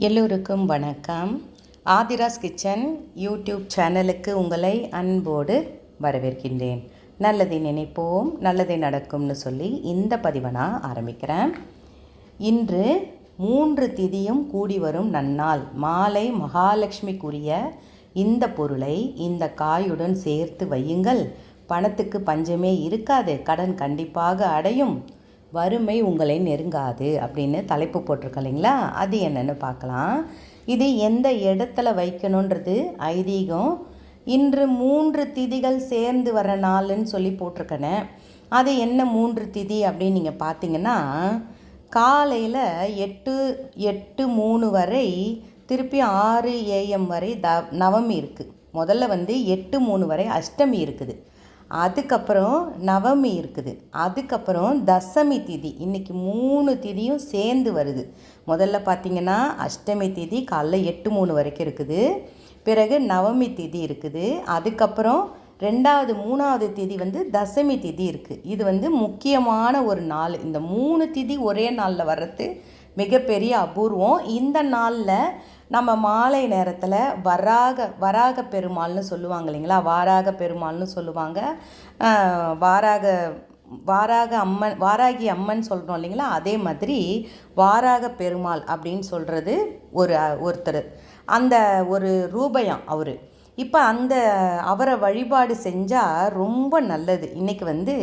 எல்லோருக்கும் வணக்கம். Aadhira's kitchen YouTube சேனலுக்கு உங்களை அன்போடு வரவேற்கின்றேன். நல்லதை நினைப்போம் நல்லதை நடக்கும்னு சொல்லி இந்த பதிவை நான் ஆரம்பிக்கிறேன். இன்று மூன்று திதியும் கூடி வரும் நன்னாள் மாலை மகாலட்சுமிக்குரிய இந்த பொருளை இந்த காயுடன் சேர்த்து வையுங்கள். பணத்துக்கு பஞ்சமே இருக்காது கடன் கண்டிப்பாக அடையும். வறுமை உங்களை நெருங்காது அப்படின்னு தலைப்பு போட்டிருக்க இல்லைங்களா? அது என்னென்னு பார்க்கலாம். இது எந்த இடத்துல வைக்கணுன்றது ஐதீகம். இன்று மூன்று திதிகள் சேர்ந்து வர நாள்னு சொல்லி போட்டிருக்கேனே. அது என்ன மூன்று திதி அப்படின்னு நீங்கள் பார்த்தீங்கன்னா காலையில் எட்டு எட்டு மூணு வரை திருப்பி ஆறு ஏஎம் வரை த நவமி இருக்குது முதல்ல வந்து எட்டு மூணு வரை அஷ்டமி இருக்குது. அதுக்கப்புறம் நவமி இருக்குது. அதுக்கப்புறம் தசமி திதி. இன்றைக்கி மூணு திதியும் சேர்ந்து வருது. முதல்ல பார்த்திங்கன்னா அஷ்டமி திதி காலைல எட்டு மூணு வரைக்கும் இருக்குது. பிறகு நவமி திதி இருக்குது. அதுக்கப்புறம் ரெண்டாவது மூணாவது திதி வந்து தசமி திதி இருக்குது இது வந்து முக்கியமான ஒரு நாள். இந்த மூணு திதி ஒரே நாளில் வர்றது மிகப்பெரிய அபூர்வம். இந்த நாளில் நம்ம மாலை நேரத்தில் வராக வராக பெருமாள்னு சொல்லுவாங்க இல்லைங்களா? வாராக பெருமாள்னு சொல்லுவாங்க. வாராக வாராக அம்மன் வாராகி அம்மன் சொல்கிறோம் இல்லைங்களா? அதே மாதிரி வாராக பெருமாள் அப்படின்னு சொல்கிறது ஒரு ஒருத்தர். அந்த ஒரு ரூபயம் அவர். இப்போ அந்த அவரை வழிபாடு செஞ்சால் ரொம்ப நல்லது. இன்றைக்கி வந்து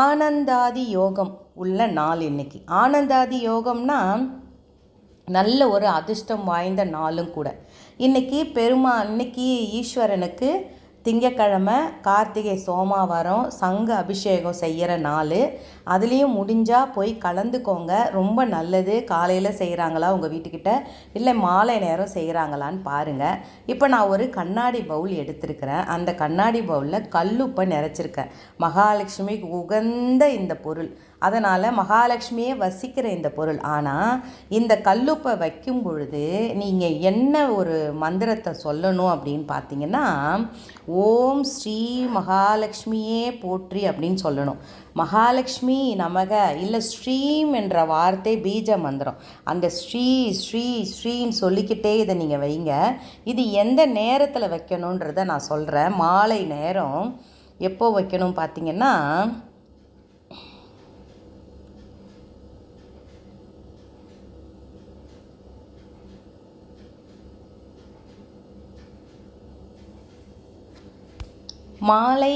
ஆனந்தாதி யோகம் உள்ள நாள் இன்னைக்கு. ஆனந்தாதி யோகம்னா நல்ல ஒரு அதிர்ஷ்டம் வாய்ந்த நாளும் கூட. இன்றைக்கி பெருமா இன்னைக்கு ஈஸ்வரனுக்கு திங்கக்கிழமை கார்த்திகை சோமாவாரம் சங்க அபிஷேகம் செய்கிற நாள். அதுலேயும் முடிஞ்சால் போய் கலந்துக்கோங்க. ரொம்ப நல்லது. காலையில் செய்கிறாங்களா உங்கள் வீட்டுக்கிட்ட? இல்லை மாலை நேரம் செய்கிறாங்களான்னு பாருங்கள் இப்போ நான் ஒரு கண்ணாடி பவுல் எடுத்திருக்கிறேன். அந்த கண்ணாடி பவுலில் கல்லுப்பை நிறச்சிருக்கேன். மகாலட்சுமிக்கு உகந்த இந்த பொருள். அதனால் மகாலட்சுமியே வசிக்கிற இந்த பொருள். ஆனால் இந்த கல்லுப்பை வைக்கும் பொழுது நீங்கள் என்ன ஒரு மந்திரத்தை சொல்லணும் அப்படின்னு பார்த்தீங்கன்னா ஓம் ஸ்ரீ மகாலட்சுமியே போற்றி அப்படின்னு சொல்லணும். மகாலட்சுமி நமக இல்லை ஸ்ரீம் என்ற வார்த்தை பீஜ மந்திரம். அந்த ஸ்ரீ ஸ்ரீ ஸ்ரீன்னு சொல்லிக்கிட்டே இதை நீங்கள் வைங்க. இது எந்த நேரத்தில் வைக்கணுன்றதை நான் சொல்கிறேன் மாலை நேரம் எப்போ வைக்கணும் பார்த்தீங்கன்னா மாலை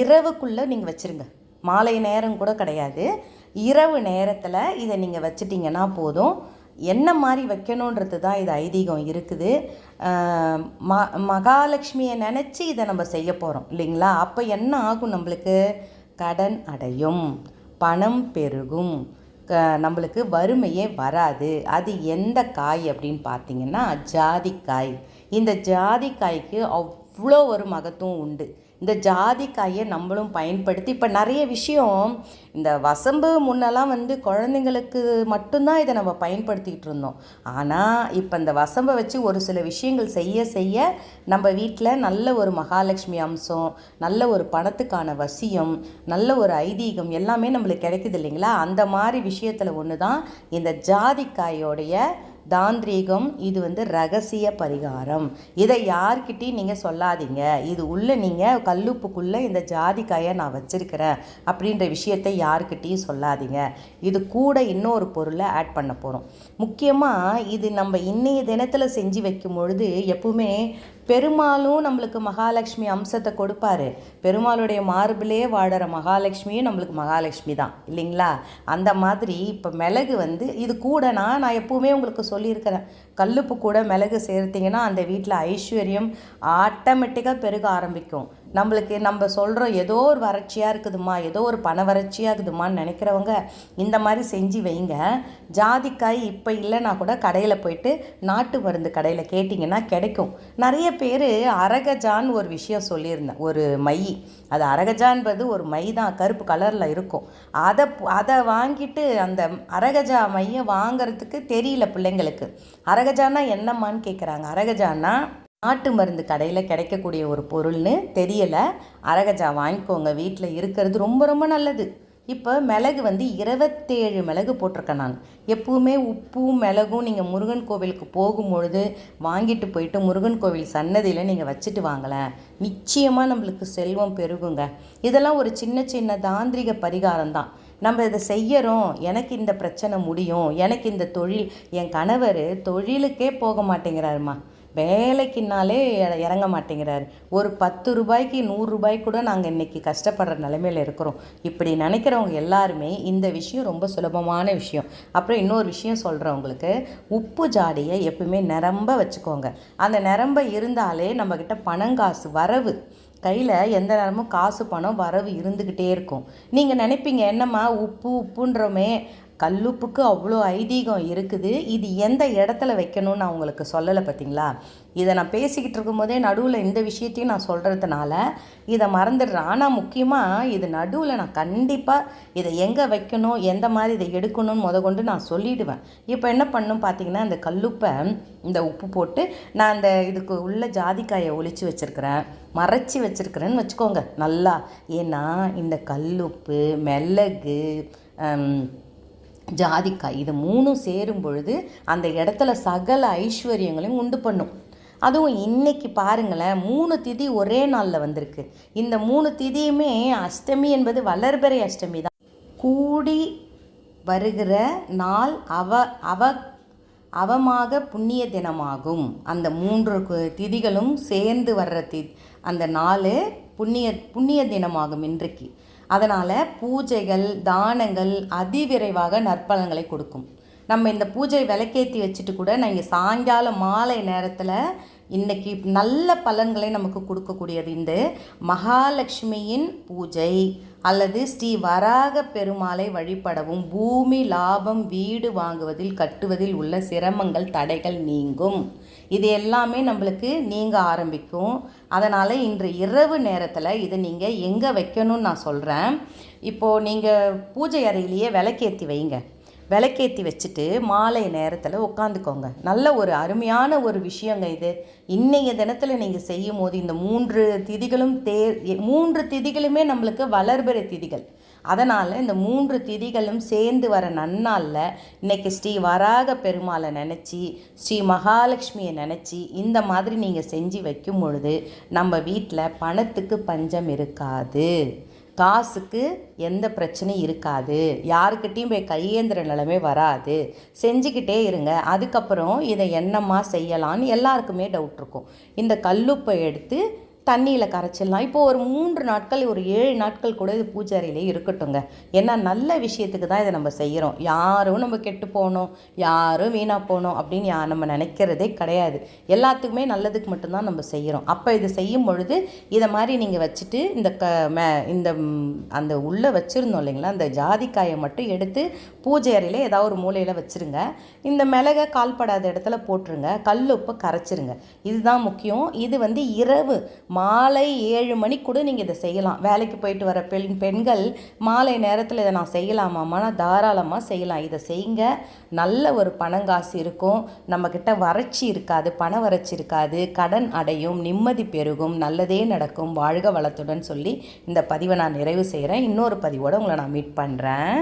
இரவுக்குள்ளே நீங்கள் வச்சுருங்க. மாலை நேரம் கூட கிடையாது. இரவு நேரத்தில் இதை நீங்கள் வச்சிட்டிங்கன்னா போதும். என்ன மாதிரி வைக்கணுன்றது தான் இது ஐதீகம் இருக்குது. ம மகாலட்சுமியை நினச்சி இதை நம்ம செய்ய போகிறோம் இல்லைங்களா? அப்போ என்ன ஆகும் நம்மளுக்கு? கடன் அடையும். பணம் பெருகும். க நம்மளுக்கு வறுமையே வராது. அது எந்த காய் அப்படின்னு பார்த்தீங்கன்னா ஜாதிக்காய். இந்த ஜாதிக்காய்க்கு அவ்வளோ ஒரு மகத்துவம் உண்டு. இந்த ஜாதிக்காயை நம்மளும் பயன்படுத்தி இப்போ நிறைய விஷயம் இந்த வசம்பு முன்னெல்லாம் வந்து குழந்தைங்களுக்கு மட்டும்தான் இதை நம்ம பயன்படுத்திக்கிட்டு இருந்தோம். ஆனால் இப்போ இந்த வசம்பை வச்சு ஒரு சில விஷயங்கள் செய்ய செய்ய நம்ம வீட்டில் நல்ல ஒரு மகாலட்சுமி அம்சம் நல்ல ஒரு பணத்துக்கான வசியம் நல்ல ஒரு ஐதீகம் எல்லாமே நம்மளுக்கு கிடைக்குது இல்லைங்களா? அந்த மாதிரி விஷயத்தில் ஒன்று தான் இந்த ஜாதிக்காயோடைய தாந்திரீகம் இது வந்து ரகசிய பரிகாரம். இதை யார்கிட்டையும் நீங்கள் சொல்லாதீங்க. இது உள்ள நீங்கள் கல்லுப்புக்குள்ளே இந்த ஜாதிக்காயை நான் வச்சிருக்கிறேன் அப்படின்ற விஷயத்தை யார்கிட்டையும் சொல்லாதீங்க. இது கூட இன்னொரு பொருளை ஆட் பண்ண போகிறோம் முக்கியமாக இது நம்ம இன்னைய தினத்தில் செஞ்சு வைக்கும் பொழுது எப்பவுமே பெருமாளும் நம்மளுக்கு மகாலட்சுமி அம்சத்தை கொடுப்பாரு. பெருமாளுடைய மார்பிலே வாடுற மகாலட்சுமியும் நம்மளுக்கு மகாலட்சுமி தான் இல்லைங்களா? அந்த மாதிரி இப்போ மிளகு வந்து இது கூட நான் நான் எப்பவுமே உங்களுக்கு சொல்லியிருக்கிறேன். கல்லுப்பு கூட மிளகு சேர்த்திங்கன்னா அந்த வீட்டில் ஐஸ்வர்யம் ஆட்டோமேட்டிக்காக பெருக ஆரம்பிக்கும். நம்மளுக்கு நம்ம சொல்கிறோம் ஏதோ ஒரு வறட்சியாக இருக்குதுமா ஏதோ ஒரு பண வறட்சியாக இருக்குதுமான்னு நினைக்கிறவங்க இந்த மாதிரி செஞ்சு வைங்க. ஜாதிக்காய் இப்போ இல்லைனா கூட கடையில் போயிட்டு நாட்டு மருந்து கடையில் கேட்டிங்கன்னா கிடைக்கும். நிறைய பேர் அரகஜான்னு ஒரு விஷயம் சொல்லியிருந்தேன். ஒரு மை. அது அரகஜான்றது ஒரு மை தான் கருப்பு கலரில் இருக்கும். அதை அதை வாங்கிட்டு அந்த அரகஜா மையை வாங்குறதுக்கு தெரியல பிள்ளைங்களுக்கு. அரகஜானா என்னம்மான்னு கேட்குறாங்க அரகஜானா நாட்டு மருந்து கடையில் கிடைக்கக்கூடிய ஒரு பொருள்னு தெரியலை. அரகஜா வாங்கிக்கோங்க. வீட்டில் இருக்கிறது ரொம்ப ரொம்ப நல்லது. இப்போ மிளகு வந்து இருபத்தேழு மிளகு போட்டிருக்கேன் நான். எப்பவுமே உப்பும் மிளகும் நீங்கள் முருகன் கோவிலுக்கு போகும்பொழுது வாங்கிட்டு போயிட்டு முருகன் கோவில் சன்னதியில் நீங்கள் வச்சுட்டு வாங்கலை நிச்சயமாக நம்மளுக்கு செல்வம் பெருகுங்க. இதெல்லாம் ஒரு சின்ன சின்ன தாந்திரிக பரிகாரம் தான். நம்ம இதை செய்யறோம். எனக்கு இந்த பிரச்சனை முடியும். எனக்கு இந்த தொழில் என் கணவர் தொழிலுக்கே போக மாட்டேங்கிறாருமா. வேலைக்குனாலே இறங்க மாட்டேங்கிறாரு. ஒரு பத்து ரூபாய்க்கு நூறு கூட நாங்கள் இன்றைக்கி கஷ்டப்படுற நிலைமையில இருக்கிறோம். இப்படி நினைக்கிறவங்க எல்லாருமே இந்த விஷயம் ரொம்ப சுலபமான விஷயம். அப்புறம் இன்னொரு விஷயம் சொல்கிறவங்களுக்கு உப்பு ஜாடியை எப்பவுமே நிரம்ப வச்சுக்கோங்க. அந்த நிரம்ப இருந்தாலே நம்மக்கிட்ட பணங்காசு வரவு. கையில் எந்த நேரமும் காசு பணம் வரவு இருந்துக்கிட்டே இருக்கும். நீங்கள் நினைப்பீங்க என்னம்மா உப்பு உப்புன்றோமே. கல்லுப்புக்கு அவ்வளோ ஐதீகம் இருக்குது. இது எந்த இடத்துல வைக்கணும்னு நான் உங்களுக்கு சொல்லலை பார்த்தீங்களா? இதை நான் பேசிக்கிட்டு இருக்கும்போதே நடுவில் இந்த விஷயத்தையும் நான் சொல்கிறதுனால இதை மறந்துடுறேன். ஆனால் முக்கியமாக இது நடுவில் நான் கண்டிப்பாக இதை எங்கே வைக்கணும் எந்த மாதிரி இதை எடுக்கணும்னு முத கொண்டு நான் சொல்லிவிடுவேன் இப்போ என்ன பண்ணும் பார்த்தீங்கன்னா இந்த கல்லுப்பை இந்த உப்பு போட்டு நான் அந்த இதுக்கு உள்ள ஜாதிக்காயை ஒழிச்சு வச்சுருக்கிறேன். மறைச்சி வச்சுருக்கிறேன்னு வச்சுக்கோங்க. நல்லா. ஏன்னா இந்த கல்லுப்பு மிளகு ஜாதிக்காய் இது மூணும் சேரும் பொழுது அந்த இடத்துல சகல ஐஸ்வர்யங்களையும் உண்டு பண்ணும். அதுவும் இன்னைக்கு பாருங்களேன் மூணு திதி ஒரே நாளில் வந்திருக்கு. இந்த மூணு திதியுமே அஷ்டமி என்பது வளர்பிறை அஷ்டமி தான். கூடி வருகிற நாள் அவ அவ அவமாக புண்ணிய தினமாகும். அந்த மூன்று திதிகளும் சேர்ந்து வர்ற தி அந்த நாள் புண்ணிய புண்ணிய தினமாகும் இன்றைக்கு. அதனால் பூஜைகள் தானங்கள் அதிவிரைவாக நற்பலன்களை கொடுக்கும். நம்ம இந்த பூஜை விளக்கேற்றி வச்சுட்டு கூட நீங்கள் சாயங்காலம் மாலை நேரத்தில் இன்னைக்கு நல்ல பலன்களை நமக்கு கொடுக்கக்கூடியது இந்த மகாலட்சுமியின் பூஜை அல்லது ஸ்ரீ வராக பெருமாளை வழிபடவும் பூமி லாபம் வீடு வாங்குவதில் கட்டுவதில் உள்ள சிரமங்கள் தடைகள் நீங்கும். இது எல்லாமே நம்மளுக்கு நீங்க ஆரம்பிக்கும். அதனால் இன்று இரவு நேரத்தில் இதை நீங்கள் எங்கே வைக்கணும்னு நான் சொல்கிறேன் இப்போது நீங்கள் பூஜை அறையிலேயே விளக்கேற்றி வைங்க. விளக்கேற்றி வச்சுட்டு மாலை நேரத்தில் உட்காந்துக்கோங்க நல்ல ஒரு அருமையான ஒரு விஷயங்க இது. இன்றைய தினத்தில் நீங்கள் செய்யும் போது இந்த மூன்று திதிகளும் தே மூன்று திதிகளுமே நம்மளுக்கு வளர்பிறை திதிகள். அதனால் இந்த மூன்று திதிகளும் சேர்ந்து வர நன்னாளில் இன்றைக்கி ஸ்ரீ வராக பெருமாளை நினச்சி ஸ்ரீ மகாலட்சுமியை நினச்சி இந்த மாதிரி நீங்கள் செஞ்சு வைக்கும் பொழுது நம்ம வீட்டில் பணத்துக்கு பஞ்சம் இருக்காது. காசுக்கு எந்த பிரச்சனையும் இருக்காது. யாருக்கிட்டேயும் போய் கையேந்திர நிலைமை வராது. செஞ்சுக்கிட்டே இருங்க. அதுக்கப்புறம் இதை என்னம்மா செய்யலான்னு எல்லாருக்குமே டவுட் இருக்கும். இந்த கல்லுப்பை எடுத்து தண்ணியில் கரைச்சிடலாம். இப்போ ஒரு மூன்று நாட்கள் ஒரு ஏழு நாட்கள் கூட இது பூஜை இருக்கட்டும்ங்க. இருக்கட்டுங்க ஏன்னா நல்ல விஷயத்துக்கு தான் இதை நம்ம செய்கிறோம் யாரும் நம்ம கெட்டு போகணும் யாரும் வீணாக போகணும் அப்படின்னு யா நம்ம நினைக்கிறதே கிடையாது. எல்லாத்துக்குமே நல்லதுக்கு மட்டும்தான் நம்ம செய்கிறோம் அப்போ இது செய்யும் பொழுது இதை மாதிரி நீங்கள் வச்சுட்டு இந்த க மே இந்த அந்த உள்ளே வச்சுருந்தோம் இல்லைங்களா? அந்த ஜாதிக்காயை மட்டும் எடுத்து பூஜை அறையில் ஏதாவது ஒரு மூலையில் வச்சுருங்க. இந்த மிளகை கால்படாத இடத்துல போட்டுருங்க. கல் உப்பை கரைச்சிருங்க. இதுதான் முக்கியம். இது வந்து இரவு மாலை ஏழு மணிக்கு கூட நீங்கள் இதை செய்யலாம். வேலைக்கு போயிட்டு வர பெண் பெண்கள் மாலை நேரத்தில் இதை நான் செய்யலாமாம்மா? தாராளமாக செய்யலாம். இதை செய்யுங்க நல்ல ஒரு பணங்காசு இருக்கும். நம்மக்கிட்ட வறட்சி இருக்காது பண வறட்சி இருக்காது. கடன் அடையும் நிம்மதி பெருகும் நல்லதே நடக்கும். வாழ்க வளத்துடன் சொல்லி இந்த பதிவை நான் நிறைவு செய்கிறேன் இன்னொரு பதிவோடு உங்களை நான் மீட் பண்ணுறேன்